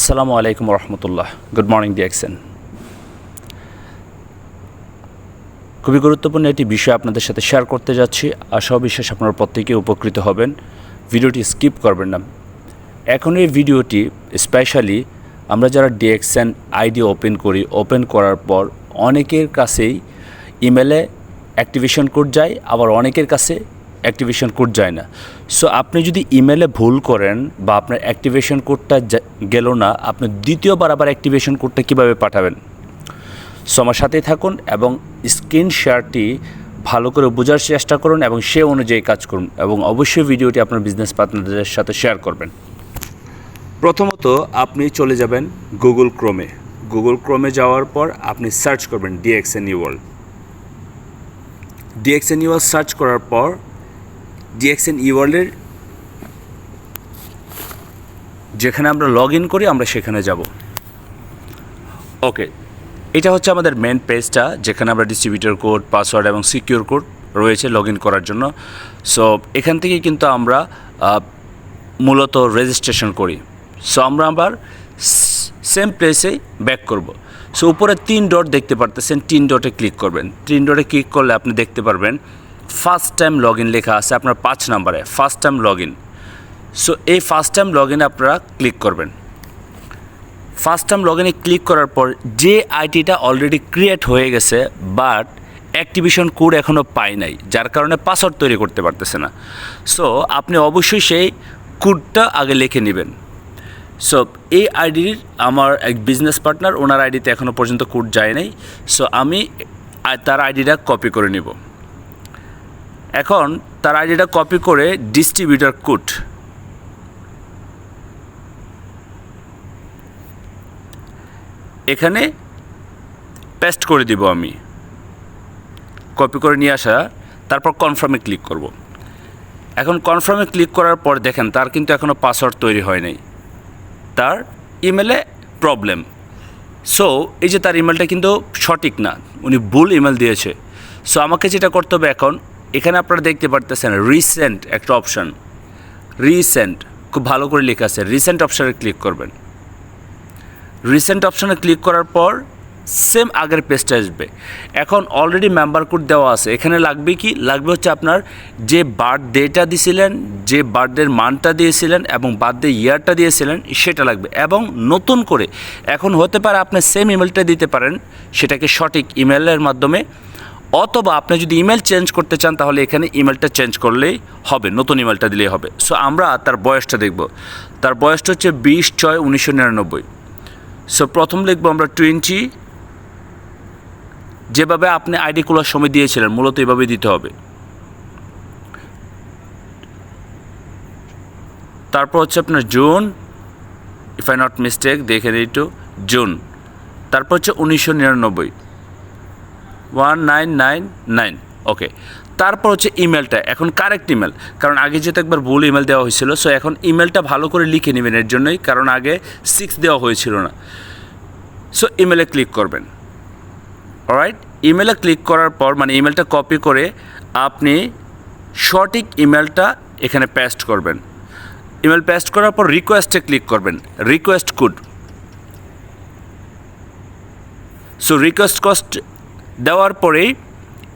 আসসালামু আলাইকুম রহমতুল্লাহ good morning ডিএক্সেন খুবই গুরুত্বপূর্ণ একটি বিষয় আপনাদের সাথে শেয়ার করতে যাচ্ছি। আশা বিশ্বাস আপনারা প্রত্যেকে উপকৃত হবেন। ভিডিওটি স্কিপ করবেন না। এখন এই ভিডিওটি স্পেশালি আমরা যারা ডিএক্সএন আইডি ওপেন করি ওপেন করার পর অনেকের কাছেই ইমেলে অ্যাক্টিভেশন কোড যায়, আবার অনেকের কাছে অ্যাক্টিভেশন কোড যায় না। সো আপনি যদি ইমেলে ভুল করেন বা আপনার অ্যাক্টিভেশন কোডটা গেল না, আপনি দ্বিতীয়বার আবার অ্যাক্টিভেশন কোডটা কীভাবে পাঠাবেন? সো আমার সাথেই থাকুন এবং স্ক্রিন শেয়ারটি ভালো করে বোঝার চেষ্টা করুন এবং সে অনুযায়ী কাজ করুন এবং অবশ্যই ভিডিওটি আপনার বিজনেস পার্টনারদের সাথে শেয়ার করবেন। প্রথমত, আপনি চলে যাবেন গুগল ক্রোমে গুগল ক্রোমে যাওয়ার পর আপনি সার্চ করবেন DXN U world DXN world search করার পর ডিএক্সএন ওয়ার্ল্ডের যেখানে আমরা লগ ইন করি, আমরা সেখানে যাব। ওকে এটা হচ্ছে আমাদের মেন পেজটা যেখানে আমরা ডিস্ট্রিবিউটর কোড পাসওয়ার্ড এবং সিকিউর কোড রয়েছে লগ ইন করার জন্য। সো এখান থেকে কিন্তু আমরা মূলত রেজিস্ট্রেশন করি। সো আমরা আবার সেম প্লেসে ব্যাক করব। সো উপরে তিন ডট দেখতে পারতেছেন, তিন ডটে ক্লিক করবেন। তিন ডটে ক্লিক করলে আপনি দেখতে পারবেন ফার্স্ট টাইম লগ ইন লেখা আছে আপনার পাঁচ নাম্বারে first time log in so এই ফার্স্ট টাইম লগ ইনে আপনারা ক্লিক করবেন। ফার্স্ট টাইম লগ ইনে ক্লিক করার পর যে আইটিটা অলরেডি ক্রিয়েট হয়ে গেছে বাট অ্যাক্টিভেশন কোড এখনও পাই নাই, যার কারণে পাসওয়ার্ড তৈরি করতে পারতেছে না। সো আপনি অবশ্যই সেই কোডটা আগে লিখে নেবেন। সো এই আইডির আমার এক বিজনেস পার্টনার ওনার আইডিতে এখনও পর্যন্ত কোড যায় নাই। সো আমি তার আইডিটা কপি করে নিব। এখন তার আইডিটা কপি করে ডিস্ট্রিবিউটার কোড এখানে পেস্ট করে দিব আমি। কপি করে নিয়ে আসা, তারপর কনফার্মে ক্লিক করব। এখন কনফার্মে ক্লিক করার পর দেখেন, তার কিন্তু এখনও পাসওয়ার্ড তৈরি হয় নাই। তার ইমেলে প্রবলেম সো এই যে তার ইমেলটা কিন্তু সঠিক না, উনি ভুল ইমেল দিয়েছে। সো আমাকে যেটা করতে হবে এখন এখানে আপনারা দেখতে পারতেছেন রিসেন্ট একটা অপশান রিসেন্ট খুব ভালো করে লেখা আছে। রিসেন্ট অপশানে ক্লিক করবেন। রিসেন্ট অপশানে ক্লিক করার পর সেম আগের পেজটা আসবে। এখন অলরেডি মেম্বার কোড দেওয়া আছে। এখানে লাগবে কি? লাগবে হচ্ছে আপনার যে বার্থডেটা দিয়েছিলেন যে বার্থডের মানটা দিয়েছিলেন এবং বার্থডে ইয়ারটা দিয়েছিলেন, সেটা লাগবে। এবং নতুন করে, এখন হতে পারে আপনি সেম ইমেলটা দিতে পারেন, সেটাকে সঠিক ইমেলের মাধ্যমে অথবা আপনি যদি ইমেল চেঞ্জ করতে চান, তাহলে এখানে ইমেলটা চেঞ্জ করলেই হবে, নতুন ইমেলটা দিলেই হবে। সো আমরা তার বয়সটা দেখব। তার বয়সটা হচ্ছে বিশ ছয় উনিশশো নিরানব্বই। সো প্রথম লিখব আমরা টোয়েন্টি। যেভাবে আপনি আইডি খোলার সময় দিয়েছিলেন, মূলত এভাবে দিতে হবে। তারপর হচ্ছে আপনার June. If I not mistake দেখে দিই একটু। জুন। তারপর হচ্ছে উনিশশো নিরানব্বই। One nine nine nine okay তারপর হচ্ছে ইমেলটা এখন কারেক্ট ইমেল কারণ আগে যেহেতু একবার ভুল ইমেল দেওয়া হয়েছিল সো এখন ইমেলটা ভালো করে লিখে নেবেন এর জন্যই, কারণ আগে সিক্স দেওয়া হয়েছিল না। সো ইমেলে ক্লিক করবেন। রাইট ইমেলে ক্লিক করার পর মানে ইমেলটা কপি করে আপনি সঠিক ইমেলটা এখানে পেস্ট করবেন। ইমেল পেস্ট করার পর রিকোয়েস্টে ক্লিক করবেন। Request code so request cost দেওয়ার পরেই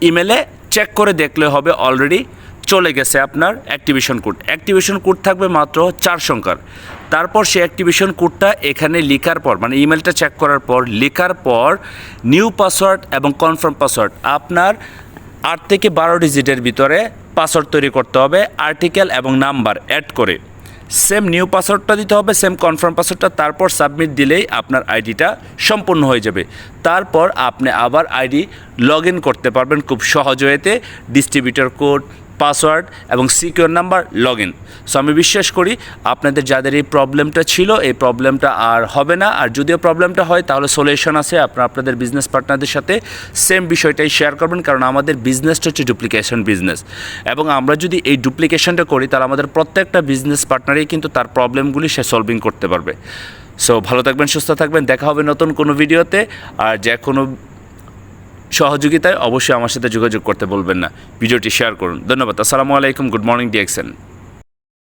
ইমেলে চেক করে দেখলে হবে অলরেডি চলে গেছে আপনার অ্যাক্টিভেশন কোড। অ্যাক্টিভেশন কোড থাকবে মাত্র চার সংখ্যার। তারপর সে অ্যাক্টিভেশন কোডটা এখানে লেখার পর মানে ইমেলটা চেক করার পর, লেখার পর নিউ পাসওয়ার্ড এবং কনফার্ম পাসওয়ার্ড, আপনার আট থেকে বারো ডিজিটের ভিতরে পাসওয়ার্ড তৈরি করতে হবে, আর্টিকেল এবং নাম্বার অ্যাড করে। সেম নিউ পাসওয়ার্ডটা দিতে হবে সেম কনফার্ম পাসওয়ার্ডটা তারপর সাবমিট দিলেই আপনার আইডিটা সম্পূর্ণ হয়ে যাবে। তারপর আপনি আবার আইডি লগ করতে পারবেন খুব সহজ ওয়েতে ডিস্ট্রিবিউটার কোড পাসওয়ার্ড এবং secure number log in so আমি বিশ্বাস করি আপনাদের যাদের এই প্রবলেমটা ছিল, এই প্রবলেমটা আর হবে না। আর যদিও প্রবলেমটা হয়, তাহলে সলিউশন আছে। আপনারা আপনাদের বিজনেস পার্টনারদের সাথে সেম বিষয়টাই শেয়ার করবেন, কারণ আমাদের বিজনেসটা হচ্ছে ডুপ্লিকেশন বিজনেস। এবং আমরা যদি এই ডুপ্লিকেশনটা করি, তাহলে আমাদের প্রত্যেকটা বিজনেস পার্টনারই কিন্তু তার প্রবলেমগুলি সে সলভিং করতে পারবে। সো ভালো থাকবেন, সুস্থ থাকবেন। দেখা হবে নতুন কোনো ভিডিওতে। আর যে কোনো সহযোগিতায় অবশ্যই আমার সাথে যোগাযোগ করতে বলবেন না। ভিডিওটি শেয়ার করুন। ধন্যবাদ। আসসালামু আলাইকুম। Good morning ডিএক্সেন